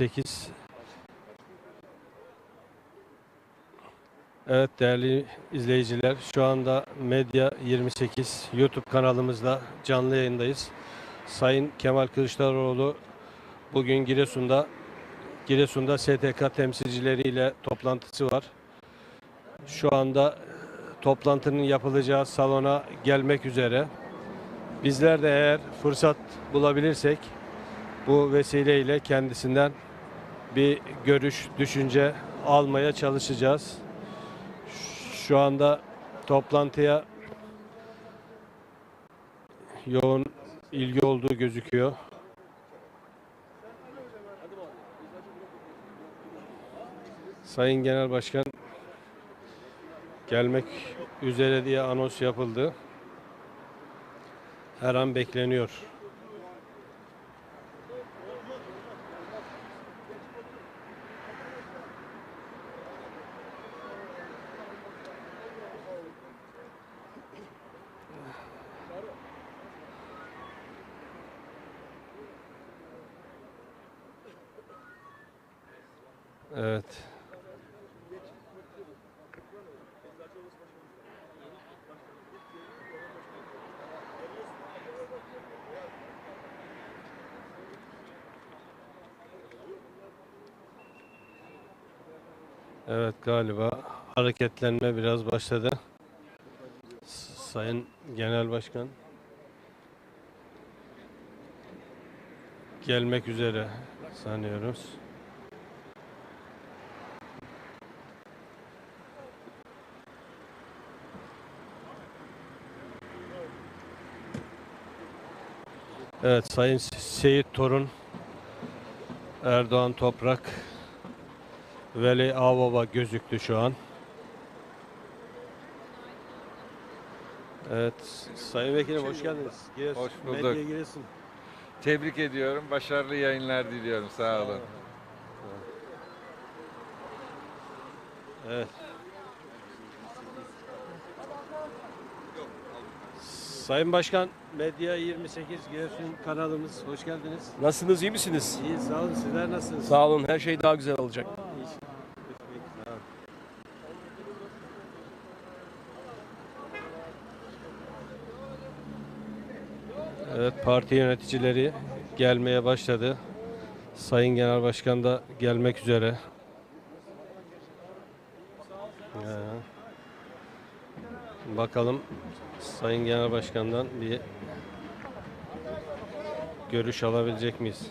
28 Evet değerli izleyiciler şu anda Medya 28 YouTube kanalımızda canlı yayındayız. Sayın Kemal Kılıçdaroğlu bugün Giresun'da Giresun'da STK temsilcileriyle toplantısı var. Şu anda toplantının yapılacağı salona gelmek üzere. Bizler de eğer fırsat bulabilirsek bu vesileyle kendisinden bir görüş, düşünce almaya çalışacağız. Şu anda toplantıya yoğun ilgi olduğu gözüküyor. Sayın Genel Başkan gelmek üzere diye anons yapıldı. Her an bekleniyor. Evet. Evet galiba hareketlenme biraz başladı. Sayın Genel Başkan gelmek üzere sanıyoruz. Evet Sayın Se- Seyit Torun Erdoğan Toprak Veli Ağbaba gözüktü şu an. Evet, Sayın Vekilim hoş geldiniz. Giresun, Hoş bulduk. Medya Giresun. Tebrik ediyorum. Başarılı yayınlar diliyorum. Sağ olun. Evet. Sayın Başkan, Medya 28 Giresun kanalımız. Hoş geldiniz. Nasılsınız, iyi misiniz? İyi, sağ olun. Sizler nasılsınız? Sağ olun, her şey daha güzel olacak. Evet, parti yöneticileri gelmeye başladı. Sayın Genel Başkan da gelmek üzere. Ya. Bakalım Sayın Genel Başkan'dan bir görüş alabilecek miyiz?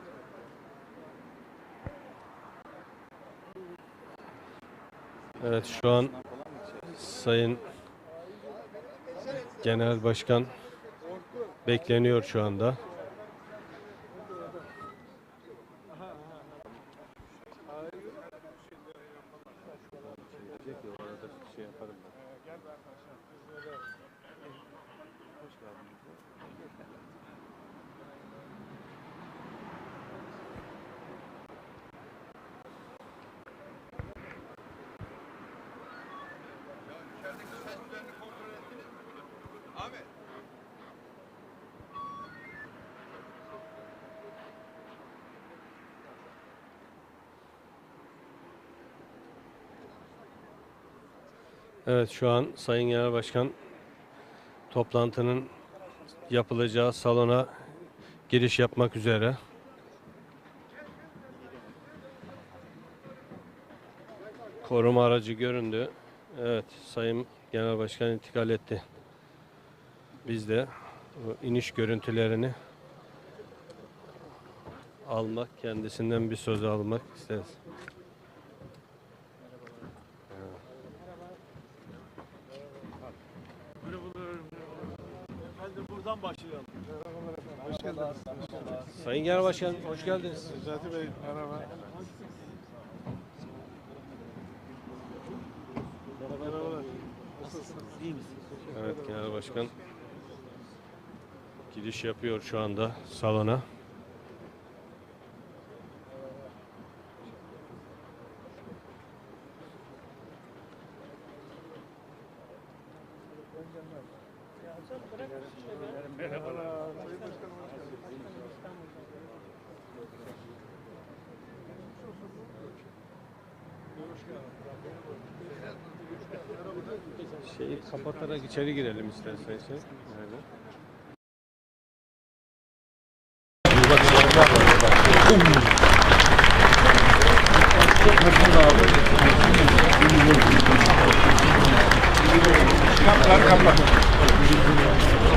Evet şu an Sayın Genel Başkan bekleniyor şu anda. Evet şu an Sayın Genel Başkan toplantının yapılacağı salona giriş yapmak üzere. Koruma aracı göründü. Evet Sayın Genel Başkan intikal etti. Biz de iniş görüntülerini almak, kendisinden bir söz almak isteriz. Buradan başlayalım. Sayın Genel Başkan hoş geldiniz. Necati Bey merhaba. Merhabalar. Evet Genel Başkan giriş yapıyor şu anda salona. Şeyi kapatarak içeri girelim isterseniz. Yani.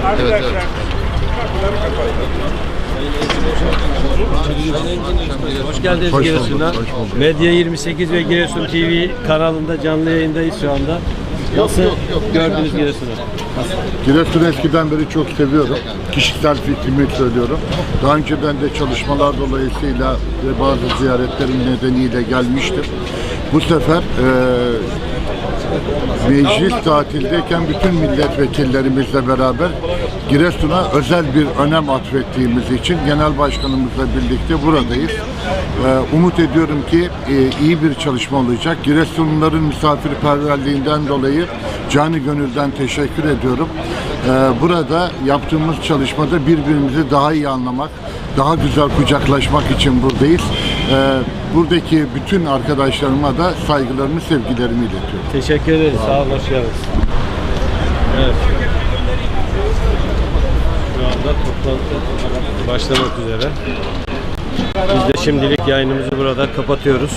Arkadaşlar Hoş geldiniz Giresun'a. Medya 28 ve Giresun TV kanalında canlı yayındayız şu anda. Nasıl gördünüz Giresun'u? Giresun'u eskiden beri çok seviyorum. Kişisel fikrimi söylüyorum. Daha önceden de çalışmalar dolayısıyla ve bazı ziyaretlerim nedeniyle gelmiştim. Bu sefer eee meclis tatildeyken bütün milletvekillerimizle beraber Giresun'a özel bir önem atfettiğimiz için genel başkanımızla birlikte buradayız. Eee, umut ediyorum ki eee, iyi bir çalışma olacak. Giresunluların misafirperverliğinden dolayı canı gönülden teşekkür ediyorum. Eee, burada yaptığımız çalışmada birbirimizi daha iyi anlamak, daha güzel kucaklaşmak için buradayız. Eee, buradaki bütün arkadaşlarıma da saygılarımı, sevgilerimi iletiyorum. Teşekkür ederiz. Sağ olun, hoş geldiniz. Evet. Şu anda toplantı başlamak üzere. Biz de şimdilik yayınımızı burada kapatıyoruz.